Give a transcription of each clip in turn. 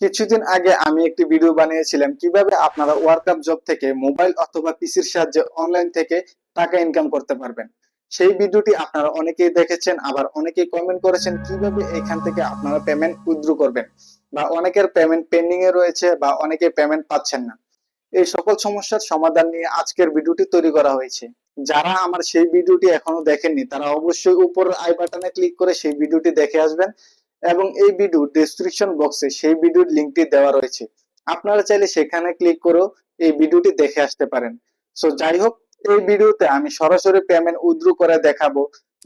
কিছুদিন আগে আমি একটি ভিডিও বানিয়েছিলাম। কীভাবে আপনারা ওয়ার্কআপ জব থেকে মোবাইল অথবা পিসির সাহায্যে অনলাইন থেকে টাকা ইনকাম করতে পারবেন। সেই ভিডিওটি আপনারা অনেকেই দেখেছেন, আবার অনেকেই কমেন্ট করেছেন, কীভাবে এখান থেকে আপনারা পেমেন্ট উইথড্র করবেন? বা অনেকের পেমেন্ট পেন্ডিং এ রয়েছে বা অনেকে পেমেন্ট পাচ্ছেন না। এই সকল সমস্যার সমাধান নিয়ে আজকের ভিডিওটি তৈরি করা হয়েছে। যারা আমার সেই ভিডিওটি এখনও দেখেননি, তারা অবশ্যই উপর আই বাটনে ক্লিক করে সেই ভিডিওটি দেখে আসবেন। এবং এই ভিডিও ডেসক্রিপশন বক্সে সেই ভিডিওর লিংকটি দেওয়া রয়েছে। আপনারা চাইলে সেখানে ক্লিক করেও এই ভিডিওটি দেখে আসতে পারেন। সো যাই হোক, এই ভিডিওতে আমি সরাসরি পেমেন্ট উইথড্র করে দেখাবো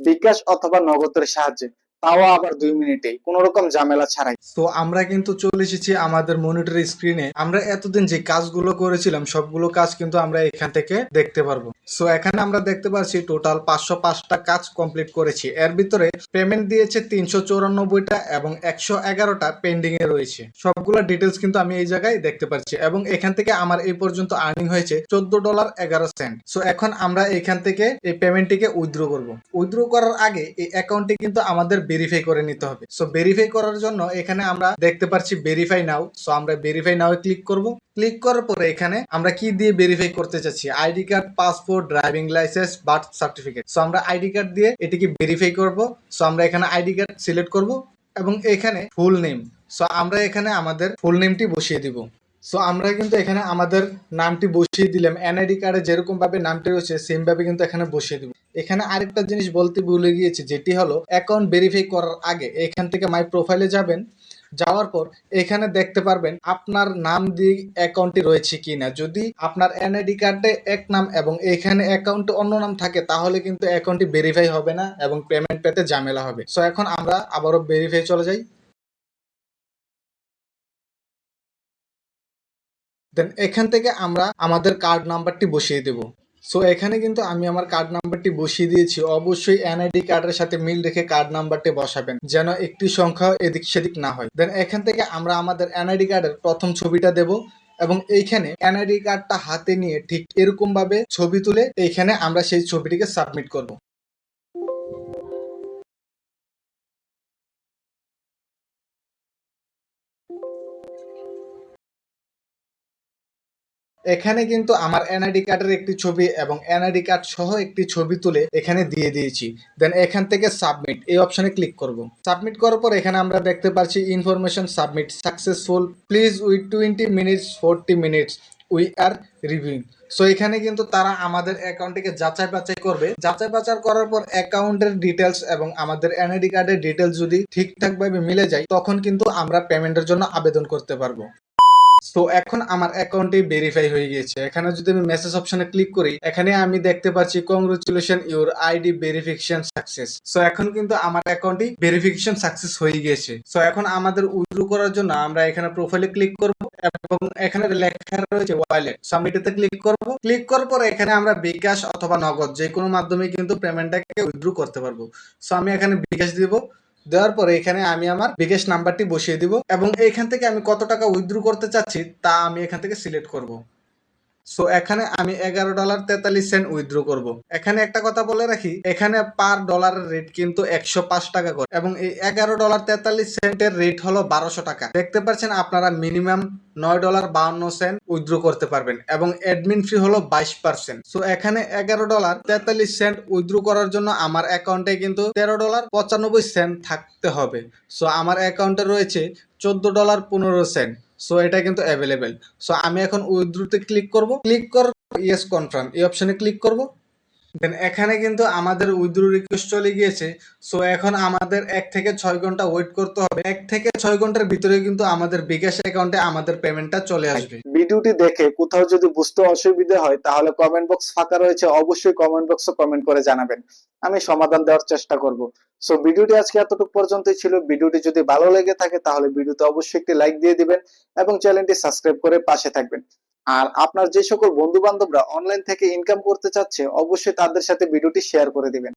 বিকাশ অথবা নগদের সাহায্যে। তাও আবার দুই মিনিটেই কোন রকম ঝামেলা ছাড়াই। তো আমরা কিন্তু চলে এসেছি আমাদের মনিটর স্ক্রিনে আমরা এতদিন যে কাজগুলো করেছিলাম, সবগুলো কাজ কিন্তু আমরা এখান থেকে দেখতে পারব। সো এখানে আমরা দেখতে পাচ্ছি টোটাল পাঁচশো পাঁচটা কাজ কমপ্লিট করেছি। এর ভিতরে পেমেন্ট দিয়েছে তিনশো চৌরানব্বইটা এবং একশো এগারোটা পেন্ডিং এ রয়েছে। সবগুলো ডিটেলস কিন্তু আমি এই জায়গায় দেখতে পাচ্ছি এবং এখান থেকে আমার এই পর্যন্ত আর্নিং হয়েছে চোদ্দ ডলার এগারো সেন্ট। সো এখন আমরা এখান থেকে এই পেমেন্টটিকে উইথড্র করব। উইথড্র করার আগে এই অ্যাকাউন্টটি কিন্তু আমাদের ভেরিফাই করে নিতে হবে। সো ভেরিফাই করার জন্য এখানে আমরা দেখতে পাচ্ছি ভেরিফাই নাও সো আমরা ভেরিফাই নাও ক্লিক করব। ক্লিক করার পরে এখানে আমরা কি দিয়ে ভেরিফাই করতে চাচ্ছি? ID card passport driving licence birth certificate so আমরা আইডি কার্ড দিয়ে এটিকে ভেরিফাই করব। সো আমরা এখানে আইডি কার্ড সিলেক্ট করব এবং এখানে ফুল নেম সো আমরা এখানে আমাদের ফুল নেমটি বসিয়ে দিব। সো আমরা কিন্তু এখানে আমাদের নামটি বসিয়ে দিলাম। এনআইডি কার্ডে যেরকম ভাবে নামটি রয়েছে সেম ভাবে কিন্তু এখানে বসিয়ে দিব। এখানে আরেকটা জিনিস বলতে ভুলে গিয়েছি, যেটি হলো অ্যাকাউন্ট ভেরিফাই করার আগে এখান থেকে মাই প্রোফাইলে যাবেন, যাওয়ার পর এখানে দেখতে পারবেন আপনার নাম দিয়ে অ্যাকাউন্টটি রয়েছে কিনা। যদি আপনার এনআইডি কার্ডে এক নাম এবং এখানে অ্যাকাউন্টে অন্য নাম থাকে, তাহলে কিন্তু অ্যাকাউন্টটি ভেরিফাই হবে না এবং পেমেন্ট পেতে ঝামেলা হবে। সো এখন আমরা আবারও ভেরিফাই চলে যাই। দেন এখান থেকে আমরা আমাদের কার্ড নাম্বারটি বসিয়ে দেব। সো এখানে কিন্তু আমি আমার কার্ড নাম্বারটি বসিয়ে দিয়েছি। অবশ্যই এনআইডি কার্ডের সাথে মিল রেখে কার্ড নাম্বারটি বসাবেন, যেন একটি সংখ্যা এদিক সেদিক না হয়। দেন এখান থেকে আমরা আমাদের এনআইডি কার্ডের প্রথম ছবিটা দেব এবং এইখানে এনআইডি কার্ডটা হাতে নিয়ে ঠিক এরকম ভাবে ছবি তুলে এইখানে আমরা সেই ছবিটিকে সাবমিট করব। এখানে কিন্তু আমার এনআইডি কার্ডের একটি ছবি এবং এনআইডি কার্ড সহ একটি ছবি তুলে এখানে দিয়ে দিয়েছি। দেন এখান থেকে সাবমিট এই অপশনে ক্লিক করব। সাবমিট করার পর এখানে আমরা দেখতে পাচ্ছি information submit successful please with twenty minutes forty minutes we are reviewing so এখানে কিন্তু তারা আমাদের অ্যাকাউন্টটিকে যাচাই বাছাই করবে। যাচাই বাছাই করার পর অ্যাকাউন্টের ডিটেলস এবং আমাদের এনআইডি কার্ডের ডিটেলস যদি ঠিকঠাকভাবে মিলে যায়, তখন কিন্তু আমরা পেমেন্টের জন্য আবেদন করতে পারব। তো এখন আমার অ্যাকাউন্টটি ভেরিফাই হয়ে গিয়েছে। এখানে যদি আমি মেসেজ অপশনে ক্লিক করি, এখানে আমি দেখতে পাচ্ছি congratulation your ID verification success so এখন কিন্তু আমার অ্যাকাউন্টটি ভেরিফিকেশন সাকসেস হয়ে গিয়েছে। সো এখন আমাদের উইথড্র করার জন্য আমরা এখানে প্রোফাইলে ক্লিক করব এবং এখানে লেখা রয়েছে ওয়ালেট সো আমি এটাতে ক্লিক করব। ক্লিক করার পর এখানে আমরা বিকাশ অথবা নগদ যে কোনো মাধ্যমে কিন্তু পেমেন্টটাকে উইথড্র করতে পারব। সো আমি এখানে বিকাশ দিব। দেওয়ার পরে এখানে আমি আমার বিগেস্ট নাম্বারটি বসিয়ে দিব এবং এখান থেকে আমি কত টাকা উইথড্র করতে চাচ্ছি তা আমি এখান থেকে সিলেক্ট করব। সো এখানে আমি এগারো ডলার তেতাল্লিশ সেন্ট উইথড্র করব। এখানে একটা কথা বলে রাখি, এখানে পার ডলারের রেট কিন্তু একশো পাঁচ টাকা করে। এবং এই এগারো ডলার তেতাল্লিশ সেন্টের রেট হলো বারোশো টাকা। দেখতে পাচ্ছেন আপনারা মিনিমাম নয় ডলার বাউন্ন সেন্ট উইথড্র করতে পারবেন এবং অ্যাডমিন ফি হলো বাইশ পার্সেন্ট সো এখানে এগারো ডলার তেতাল্লিশ সেন্ট উইথড্র করার জন্য আমার অ্যাকাউন্টে কিন্তু তেরো ডলার পঁচানব্বই সেন্ট থাকতে হবে। সো আমার অ্যাকাউন্টে রয়েছে চোদ্দ ডলার পনেরো সেন্ট সো এটা কিন্তু অ্যাভেলেবেল সো আমি এখন উইথড্রুতে ক্লিক করব। ক্লিক করার ইয়েস কনফার্ম এই অপশনে ক্লিক করব। দেন এখানে কিন্তু আমাদের উইথড্রো রিকোয়েস্ট চলে গিয়েছে। সো এখন আমাদের এক থেকে ছয় ঘণ্টা ওয়েট করতে হবে। এক থেকে ছয় ঘণ্টার ভিতরে কিন্তু আমাদের বিকাশ অ্যাকাউন্টে আমাদের পেমেন্টটা চলে আসবে। ভিডিওটি দেখে কোথাও যদি বুঝতে অসুবিধা হয়, তাহলে কমেন্ট বক্স ফাঁকা রয়েছে। অবশ্যই কমেন্ট বক্সে কমেন্ট করে জানাবেন। আমি সমাধান দেওয়ার চেষ্টা করব। সো ভিডিওটি আজকে এতটুকু পর্যন্তই ছিল। ভিডিওটি যদি ভালো লেগে থাকে, তাহলে ভিডিওতে অবশ্যই একটি লাইক দিয়ে দিবেন এবং চ্যানেলটি সাবস্ক্রাইব করে পাশে থাকবেন। আর আপনার যে সকল বন্ধু বান্ধবরা অনলাইন থেকে ইনকাম করতে চাচ্ছে, অবশ্যই তাদের সাথে ভিডিওটি শেয়ার করে দিবেন।